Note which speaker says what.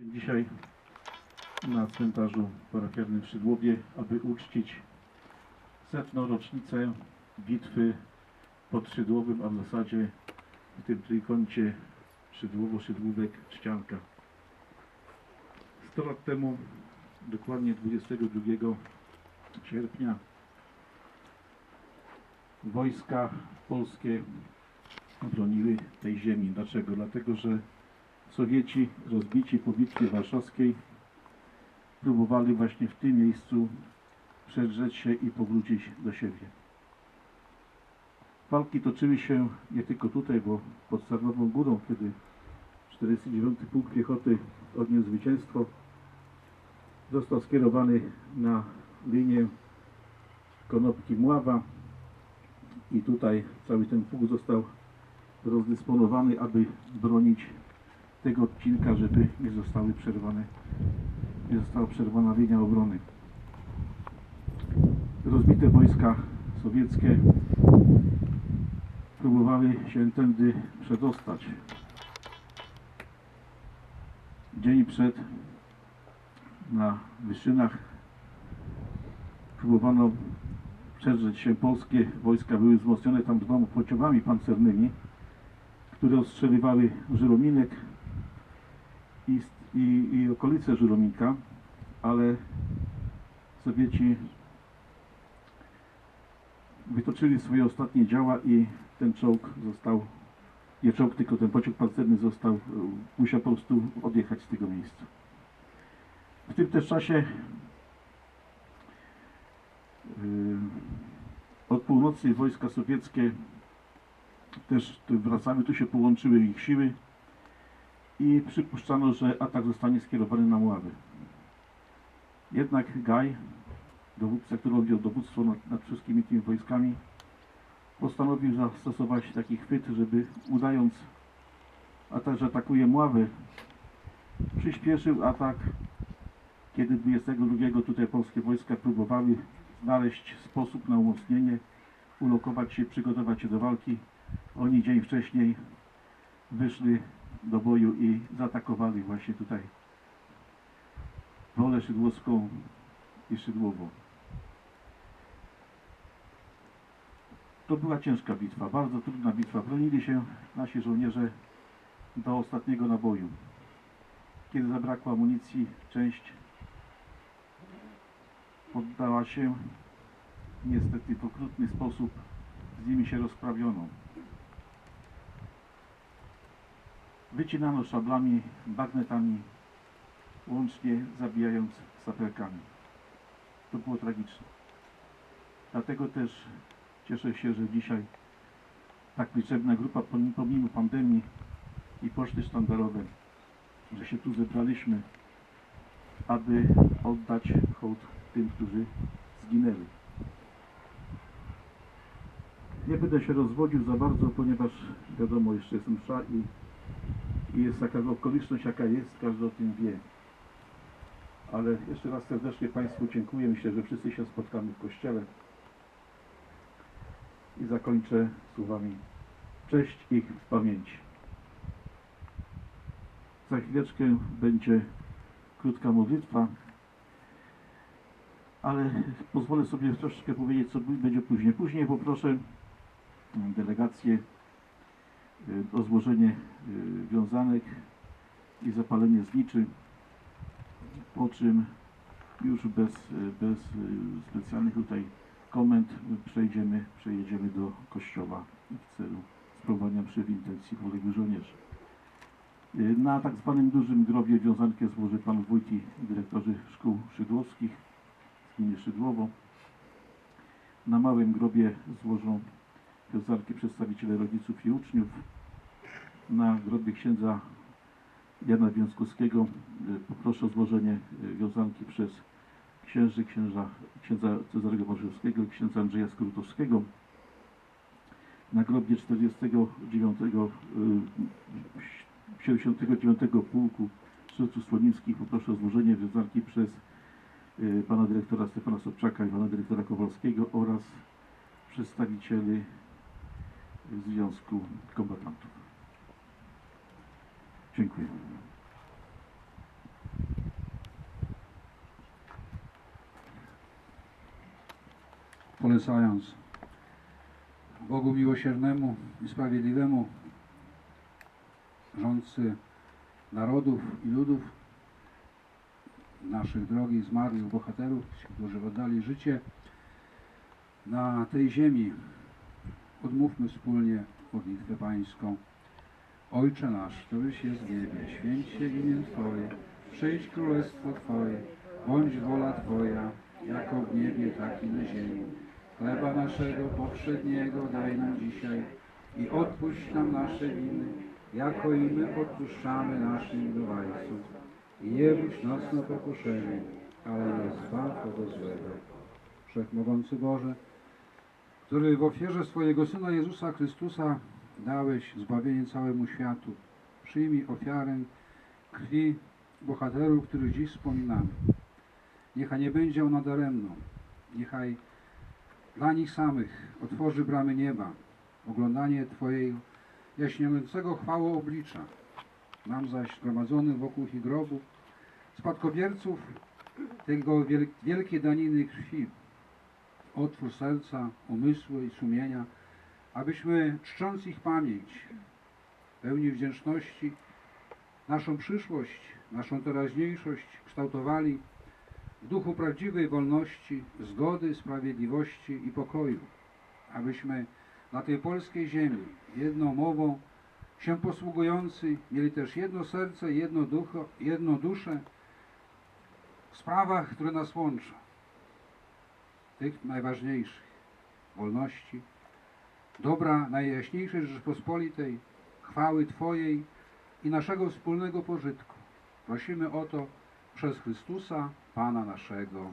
Speaker 1: Dzisiaj na cmentarzu parafialnym w Szydłowie, aby uczcić setną rocznicę bitwy pod Szydłowym, a w zasadzie w tym trójkącie Szydłowo-Szydłówek Trzcianka. 100 lat temu, dokładnie 22 sierpnia, wojska polskie broniły tej ziemi. Dlaczego? Dlatego, że Sowieci rozbici po bitwie warszawskiej próbowali właśnie w tym miejscu przedrzeć się i powrócić do siebie. Walki toczyły się nie tylko tutaj, bo pod Sarnową Górą, kiedy 49 Pułk Piechoty odniósł zwycięstwo, został skierowany na linię Konopki-Mława i tutaj cały ten pułk został rozdysponowany, aby bronić tego odcinka, żeby nie zostały przerwane, nie została przerwana linia obrony. Rozbite wojska sowieckie próbowały się tędy przedostać. Dzień przed na Wyszynach próbowano przedrzeć się polskie wojska, były wzmocnione tam dwoma pociągami pancernymi, które ostrzeliwały Żyrominek i, i, i okolice Żyromika, ale Sowieci wytoczyli swoje ostatnie działa i ten czołg został, nie czołg, tylko ten pociąg pancerny został, e, musiał po prostu odjechać z tego miejsca. W tym też czasie yy, od północy wojska sowieckie też tu wracały, tu się połączyły ich siły i przypuszczano, że atak zostanie skierowany na Mławy. Jednak Gaj, dowódca, który odjął dowództwo nad, nad wszystkimi tymi wojskami, postanowił zastosować taki chwyt, żeby udając, atak, że atakuje Mławy, przyspieszył atak, kiedy 22 tutaj polskie wojska próbowały znaleźć sposób na umocnienie, ulokować się, przygotować się do walki. Oni dzień wcześniej wyszli do boju i zaatakowali właśnie tutaj Wolę Szydłowską i Szydłową. To była ciężka bitwa, bardzo trudna bitwa. Bronili się nasi żołnierze do ostatniego naboju. Kiedy zabrakło amunicji, część poddała się. Niestety w okrutny sposób z nimi się rozprawiono. Wycinano szablami, bagnetami, łącznie zabijając saperkami. To było tragiczne. Dlatego też cieszę się, że dzisiaj tak liczebna grupa, pomimo- pandemii i poczty sztandarowe, że się tu zebraliśmy, aby oddać hołd tym, którzy zginęli. Nie będę się rozwodził za bardzo, ponieważ wiadomo, jeszcze jest msza i, i jest taka okoliczność, jaka jest, każdy o tym wie. Ale jeszcze raz serdecznie Państwu dziękuję. Myślę, że wszyscy się spotkamy w kościele. I zakończę słowami cześć ich w pamięci. Za chwileczkę będzie krótka modlitwa, ale pozwolę sobie troszeczkę powiedzieć, co będzie później. Później poproszę delegację o złożenie y, wiązanek i zapalenie zniczy, po czym już bez, y, bez specjalnych tutaj komend y, przejdziemy, przejedziemy do kościoła w celu sprawowania mszy w intencji poległych żołnierzy. Na tak zwanym dużym grobie wiązankę złoży pan wójt i dyrektorzy szkół szydłowskich z gminy Szydłowo. Na małym grobie złożą wiązanki przedstawiciele rodziców i uczniów. Na grobie księdza Jana Wiązkowskiego y, poproszę o złożenie y, wiązanki przez księży, księża, księdza Cezarego Warzywskiego i księdza Andrzeja Skrutowskiego. Na grobie 49 y, 79 Pułku Strzelców Słonimskich poproszę o złożenie wiązanki przez y, pana dyrektora Stefana Sobczaka i pana dyrektora Kowalskiego oraz przedstawicieli Związku Kombatantów. Dziękuję.
Speaker 2: Polecając Bogu miłosiernemu i sprawiedliwemu, rządcy narodów i ludów, naszych drogich, zmarłych bohaterów, którzy oddali życie na tej ziemi, Odmówmy wspólnie modlitwę pańską. Ojcze nasz, któryś jest w niebie, święć się imię Twoje, przyjdź królestwo Twoje, bądź wola Twoja, jako w niebie, tak i na ziemi. Chleba naszego powszedniego daj nam dzisiaj i odpuść nam nasze winy, jako i my odpuszczamy naszym winowajcom. I nie budź nas na ale nas zbaw od złego. Wszechmogący Boże, który w ofierze swojego Syna Jezusa Chrystusa dałeś zbawienie całemu światu, przyjmij ofiarę krwi bohaterów, których dziś wspominamy. Niechaj nie będzie ona daremną. Niechaj dla nich samych otworzy bramy nieba, oglądanie Twojego jaśniejącego chwało oblicza. Nam zaś zgromadzonym wokół ich grobu, spadkobierców tego wiel- wielkiej daniny krwi, otwórz serca, umysły i sumienia, abyśmy czcząc ich pamięć, pełni wdzięczności, naszą przyszłość, naszą teraźniejszość kształtowali w duchu prawdziwej wolności, zgody, sprawiedliwości i pokoju, abyśmy na tej polskiej ziemi jedną mową się posługujący mieli też jedno serce, jedno ducho, jedną duszę w sprawach, które nas łączą, tych najważniejszych, wolności, dobra Najjaśniejszej Rzeczypospolitej, chwały Twojej i naszego wspólnego pożytku. Prosimy o to przez Chrystusa, Pana naszego.